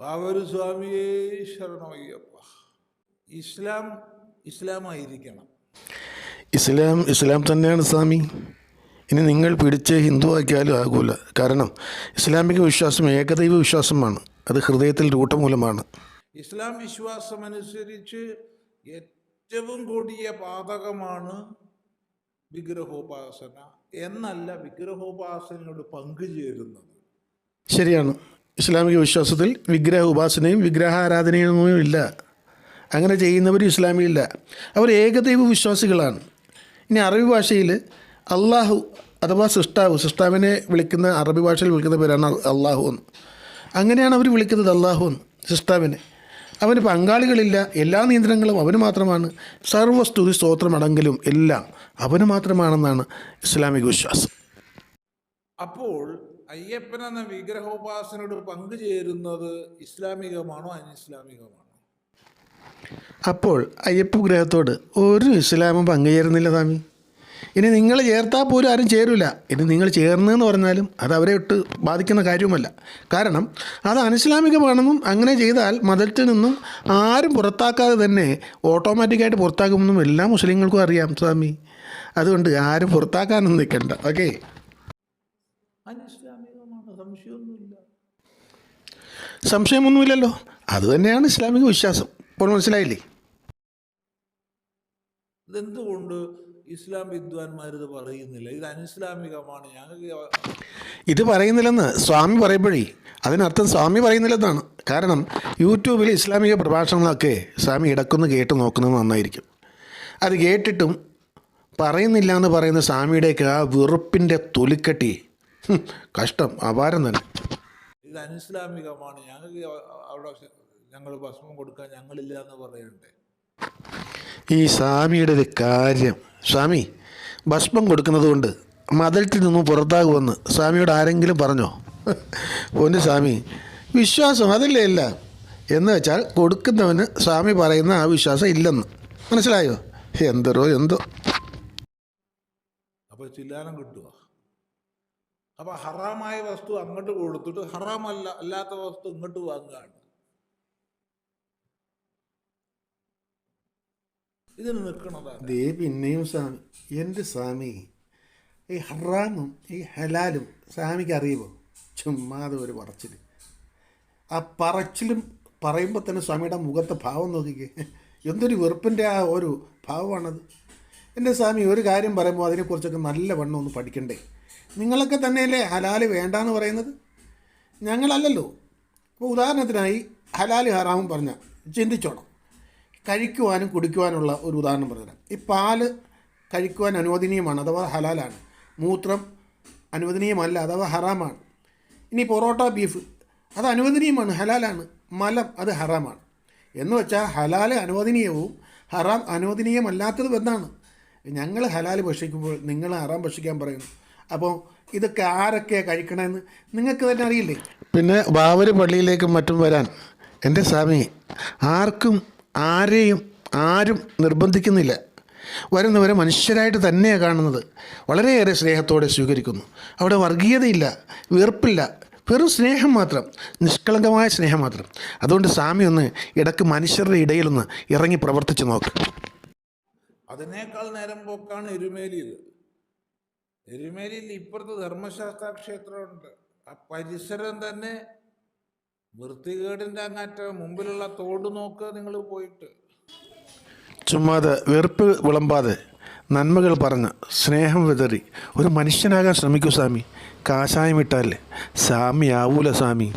Power സ്വാമിയേ ശരണമയ്യപ്പ. ഇസ്ലാം ഇസ്ലാമായിരിക്കണം. ഇസ്ലാം ഇസ്ലാം തന്നെയാണ് സ്വാമി. ഇനി നിങ്ങൾ പിടിച്ച് ഹിന്ദു ആക്കിയാലും ആകൂല. കാരണം ഇസ്ലാമിക വിശ്വാസം ഏകദൈവ വിശ്വാസമാണ്. അത് ഹൃദയത്തിൽ രൂഢമൂലമാണ് ഇസ്ലാം വിശ്വാസം അനുസരിച്ച് ഏറ്റവും കൂടിയ പാതകമാണ് വിഗ്രഹോപാസന. എന്നല്ല വിഗ്രഹോപാസനയോട് പങ്കുചേരുന്നത്. ശരിയാണ്. ഇസ്ലാമിക വിശ്വാസത്തിൽ വിഗ്രഹ ഉപാസനയും വിഗ്രഹാരാധനയൊന്നും ഇല്ല. അങ്ങനെ ചെയ്യുന്നവർ ഇസ്ലാമിയില്ല അവർ ഏകദൈവ വിശ്വാസികളാണ്. ഇനി അറബി ഭാഷയിൽ അള്ളാഹു അഥവാ സൃഷ്ടാവ് സൃഷ്ടാവിനെ വിളിക്കുന്ന അറബി ഭാഷയിൽ വിളിക്കുന്ന പേരാണ് അള്ളാഹു എന്ന്. അങ്ങനെയാണ് അവർ വിളിക്കുന്നത് അള്ളാഹു എന്ന് സൃഷ്ടാവിനെ. അവന് പങ്കാളികളില്ല എല്ലാ നിയന്ത്രണങ്ങളും അവന് മാത്രമാണ്. സർവസ്തുതി സ്തോത്രമടങ്കലും എല്ലാം അവന് മാത്രമാണെന്നാണ് ഇസ്ലാമിക വിശ്വാസം. അപ്പോൾ അയ്യപ്പൻ എന്ന വിഗ്രഹോപാസനയുടെ പങ്കു ചേരുന്നത് ഇസ്ലാമികമാണോ അനിസ്ലാമികമാണോ? അപ്പോൾ അയ്യപ്പ ഗ്രഹത്തോട് ഒരു ഇസ്ലാമും പങ്കുചേരുന്നില്ല സ്വാമി. ഇനി നിങ്ങൾ ചേർത്താൽ പോലും ആരും ചേരില്ല ഇനി നിങ്ങൾ ചേർന്നെന്ന് പറഞ്ഞാലും അത് അവരെ ഇട്ട് ബാധിക്കുന്ന കാര്യവുമല്ല. കാരണം അത് അനിസ്ലാമികമാണെന്നും അങ്ങനെ ചെയ്താൽ മതത്തിൽ നിന്നും ആരും പുറത്താക്കാതെ തന്നെ ഓട്ടോമാറ്റിക്കായിട്ട് പുറത്താക്കുമെന്നും എല്ലാ മുസ്ലിങ്ങൾക്കും അറിയാം സ്വാമി. അതുകൊണ്ട് ആരും പുറത്താക്കാനൊന്നും നിൽക്കണ്ട. ഓക്കെ? അനിസ്ലാമികമാണ് സംശയമൊന്നുമില്ല. സംശയമൊന്നുമില്ലല്ലോ. അത് തന്നെയാണ് ഇസ്ലാമിക വിശ്വാസം. ഇപ്പോൾ മനസ്സിലായില്ലേ? ഇതെന്തുകൊണ്ട് ഇസ്ലാം വിദ്വാൻമാർ ഇത് പറയുന്നില്ല? ഇത് അനിസ്ലാമികമാണ്. ഞങ്ങൾക്ക് ഇത് പറയുന്നില്ലെന്ന് സ്വാമി പറയുമ്പോഴേ അതിനർത്ഥം സ്വാമി പറയുന്നില്ലെന്നാണ്. കാരണം യൂട്യൂബിൽ ഇസ്ലാമിക പ്രഭാഷണങ്ങളൊക്കെ സ്വാമി ഇടക്കൊന്ന് കേട്ട് നോക്കുന്നത് നന്നായിരിക്കും. അത് കേട്ടിട്ടും പറയുന്നില്ല എന്ന് പറയുന്ന സ്വാമിയുടെയൊക്കെ ആ വെറുപ്പിന്റെ തൊലിക്കട്ടി കഷ്ടം അപാരം തന്നെ. ഇത് അനിസ്ലാമികമാണ്. ഞങ്ങൾക്ക് അവിടെ ഞങ്ങൾ ഭക്ഷണം കൊടുക്കാൻ ഞങ്ങളില്ല എന്ന് പറയുന്നുണ്ട് ഈ സ്വാമിയുടെ ഒരു കാര്യം. സ്വാമി ഭസ്മം കൊടുക്കുന്നത് കൊണ്ട് മതത്തിൽ നിന്നും പുറത്താകുമെന്ന് സ്വാമിയോട് ആരെങ്കിലും പറഞ്ഞോ? പൊന്നു സ്വാമി വിശ്വാസം അതല്ലേ ഇല്ല എന്ന് വെച്ചാൽ കൊടുക്കുന്നവന് സ്വാമി പറയുന്ന ആ വിശ്വാസം ഇല്ലെന്ന്. മനസ്സിലായോ? എന്തോ എന്തോ. അപ്പോൾ ചില്ലാനം കിട്ടുക അപ്പോൾ ഹറാമായ വസ്തു അങ്ങോട്ട് കൊടുത്തിട്ട് ഹറാമല്ല അല്ലാത്ത വസ്തു ഇങ്ങോട്ട് വാങ്ങുകയാണ്. ഇതിന് നിൽക്കണതാണ്. ദേ പിന്നെയും സ്വാമി എന്റെ സ്വാമി ഈ ഹറാമും ഈ ഹലാലും സ്വാമിക്ക് അറിയുമോ ചുമ്മാതെ ഒരു പറച്ചിൽ ആ പറച്ചിലും പറയുമ്പോൾ തന്നെ സ്വാമിയുടെ മുഖത്തെ ഭാവം നോക്കിക്കേ. എന്തൊരു വെറുപ്പിന്റെ ആ ഒരു ഭാവമാണത്. എന്റെ സ്വാമി ഒരു കാര്യം പറയുമ്പോൾ അതിനെക്കുറിച്ചൊക്കെ നല്ല വണ്ണം ഒന്ന് പഠിക്കണ്ടേ? നിങ്ങളൊക്കെ തന്നെയല്ലേ ഹലാൽ വേണ്ട എന്ന് പറയുന്നത്? ഞങ്ങളല്ലല്ലോ. ഇപ്പോൾ ഉദാഹരണത്തിനായി ഹലാൽ ഹറാമും പറഞ്ഞ ചിന്തിച്ചോണം. കഴിക്കുവാനും കുടിക്കുവാനുള്ള ഒരു ഉദാഹരണം പറഞ്ഞുതരാം. ഈ പാൽ കഴിക്കുവാൻ അനുവദനീയമാണ് അഥവാ ഹലാലാണ്. മൂത്രം അനുവദനീയമല്ല അഥവാ ഹറാമാണ്. ഇനി പൊറോട്ട ബീഫ് അത് അനുവദനീയമാണ് ഹലാലാണ്. മലം അത് ഹറാമാണ്. എന്ന് വെച്ചാൽ ഹലാൽ അനുവദനീയവും ഹറാം അനുവദനീയമല്ലാത്തതും എന്താണ് ഞങ്ങൾ ഹലാൽ ഭക്ഷിക്കുമ്പോൾ നിങ്ങൾ ഹറാം ഭക്ഷിക്കാൻ പറയുന്നു. അപ്പോൾ ഇതൊക്കെ ആരൊക്കെയാണ് കഴിക്കണമെന്ന് നിങ്ങൾക്ക് തന്നെ അറിയില്ലേ? പിന്നെ ബാവര് പള്ളിയിലേക്കും മറ്റും വരാൻ എന്റെ സ്വാമി ആർക്കും ആരെയും ആരും നിർബന്ധിക്കുന്നില്ല. വരുന്നവരെ മനുഷ്യരായിട്ട് തന്നെയാണ് കാണുന്നത്. വളരെയേറെ സ്നേഹത്തോടെ സ്വീകരിക്കുന്നു. അവിടെ വർഗീയതയില്ല വെറുപ്പില്ല വെറും സ്നേഹം മാത്രം നിഷ്കളങ്കമായ സ്നേഹം മാത്രം. അതുകൊണ്ട് സ്വാമി ഒന്ന് ഇടയ്ക്ക് മനുഷ്യരുടെ ഇടയിലൊന്ന് ഇറങ്ങി പ്രവർത്തിച്ച് നോക്ക്. അതിനേക്കാൾ നേരം പോക്കാണ് എരുമേലിയിൽ എരുമേലിയിൽ ഇപ്പുറത്ത് ധർമ്മശാസ്ത്ര ക്ഷേത്രമുണ്ട്. ആ പരിസരം തന്നെ വൃത്തികേടിന്റെ അങ്ങാറ്റ മുമ്പിലുള്ള തോട് നോക്കുക നിങ്ങൾ പോയിട്ട്. ചുമ്മാതെ വെറുപ്പ് വിളമ്പാതെ നന്മകൾ പറഞ്ഞ് സ്നേഹം വിതറി. ഒരു മനുഷ്യനാകാൻ ശ്രമിക്കൂ സ്വാമി. കാഷായം ഇട്ടാലേ സ്വാമി ആവൂല സ്വാമി.